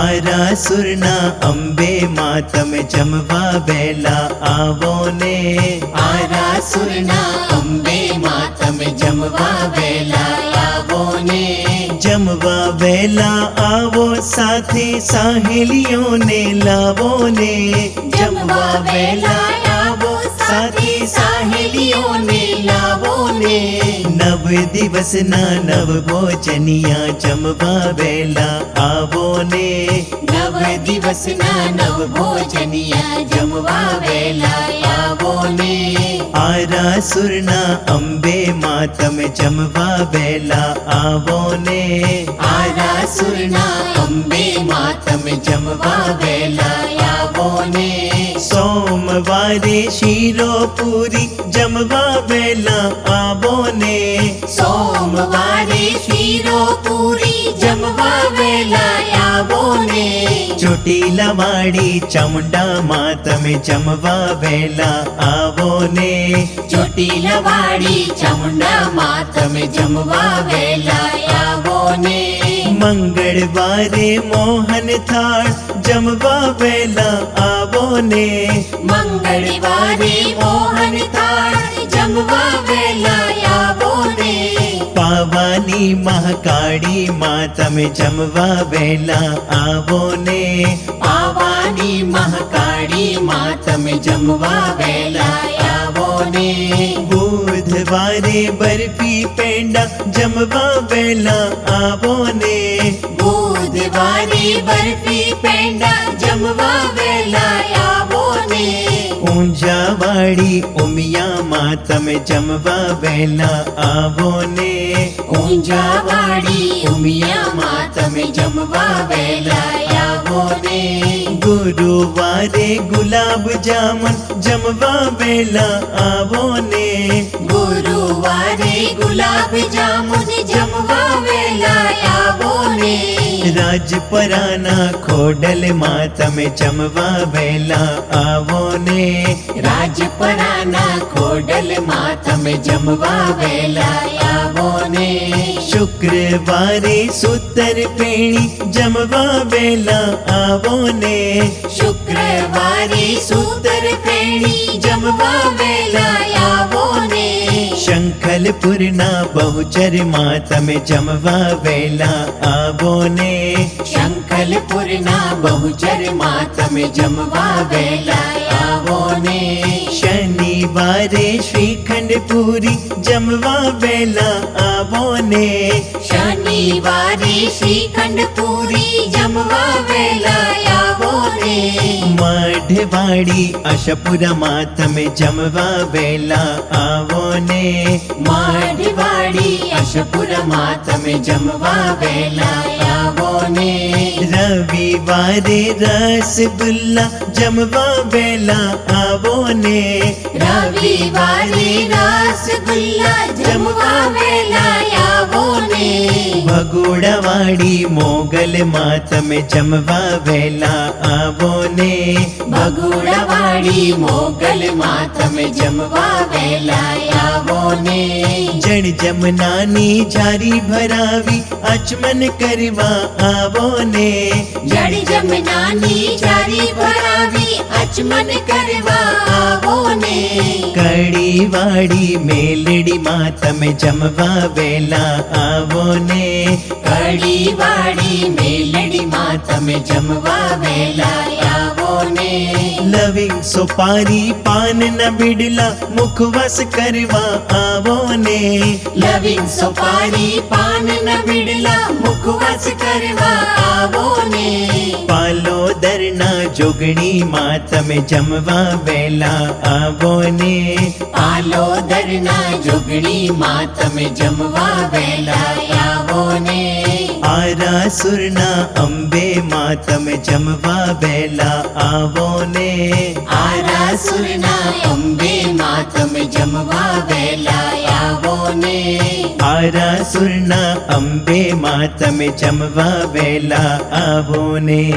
આરાસુરના અંબે માં તમે જમવા વહેલા આવો ને આરાસુરના અંબે માં તમે જમવા વેલા આવો ને જમવા વહેલા આવો સાથે સાહેલીઓને લાવો ને જમવા નવ દિવસના નવ ભોજનિયા જમવા વેલા આવો ને નવ દિવસના નવ ભોજનિયા જમવા વેલા આવો ને આરાસુરના અંબે માં તમે જમવા વેલા આવો ને આરાસુરના અંબે માં તમે જમવા વેલા આવો ને સોમવારે શીરો પૂરી જમવા સોમવારે શીરો પૂરી જમવા વેલા આવો ને. ચોટીલા વાડી ચામુંડા માં તમે જમવા વહેલા આવો ને. ચોટીલા વાડી ચામુંડા માં તમે જમવા વેલા આવો ને. મંગળવારે મોહન થાળ જમવા વેલા આવો ને. મંગળવારે મોહન થાળ જમવા વેલા પાવાની મહાકાળી માં તમે જમવા વહેલા આવો ને પાવાની મહાકાળી માં તમે જમવા વેલા આવો ને બુધવારે બરફી પેંડા જમવા વહેલા આવો ને બુધવારે બરફી પેંડા જમવા વેલા આવો ને ઊંઝા વાળી ઉમિયામાં તમે જમવા વહેલા આવો ને. ઊંઝા વાળી ઉમિયામાં તમે જમવા વહેલા આવો ને. ગુરુવારે ગુલાબ જામુન જમવા વહેલા આવો ને. ગુરુવારે ગુલાબ જામુન રાજપરાના ખોડલ માં તમે જમવા વહેલા આવો ને. રાજપરાના ખોડલમાં તમે જમવા વેલા આવો ને. શુક્રવારે સૂતર પેણી જમવા વહેલા આવો ને. શુક્રવારે સૂતર પેણી જમવા વેલા આવો શંખલપુરના બહુચરમાં તમે જમવા વહેલા આવો ને શંખલપુરના બહુચરમાં તમે જમવા વેલા આવો ને શનિવારે શ્રીખંડ પૂરી જમવા વહેલા આવો ને શનિવારે શ્રીખંડ પૂરી જમવા વેલા આવો ને માઢવાડી આશાપુરામાં તમે જમવા વહેલા આવો ને માઢવાડી અશપુરમાં તમે જમવા વેલા આવો ને રવિવારે રસગુલ્લા જમવા વહેલા આવો ને રવિવારે રસગુલ્લા જમવા વેલા આવો ને ભગોડાવાડી મોગલમાં તમે જમવા વહેલા આવો ને મોગલ મોગલમાં તમે જમવા વેલા આવો ને જણ જમનાની જારી ભરાવી આચમન કરવા આવો ને જણ જમનાની જારી ભરાવી અચમન કરવા આવો કડી વાડી મેલડીમાં તમે જમવા વેલા આવો ને કડી વાડી મેલડીમાં તમે જમવા વેલા આવો ને લવિંગ સોપારી પાનના બિડલા મુખવાસ કરવા આવો ને લવિંગ સોપારી પાન ન બિડલા મુખવાસ કરવા આવો ને જોગણીમાં તમે જમવા વેલા આવો ને. આલો દરના જોગણીમાં તમે જમવા વેલા આવો ને. આરાસુરના અંબે માં તમે જમવા વેલા આવો ને. આરાસુરના અંબે માં તમે જમવા વેલા આવો ને. આરાસુરના અંબે માં તમે જમવા વેલા આવો ને.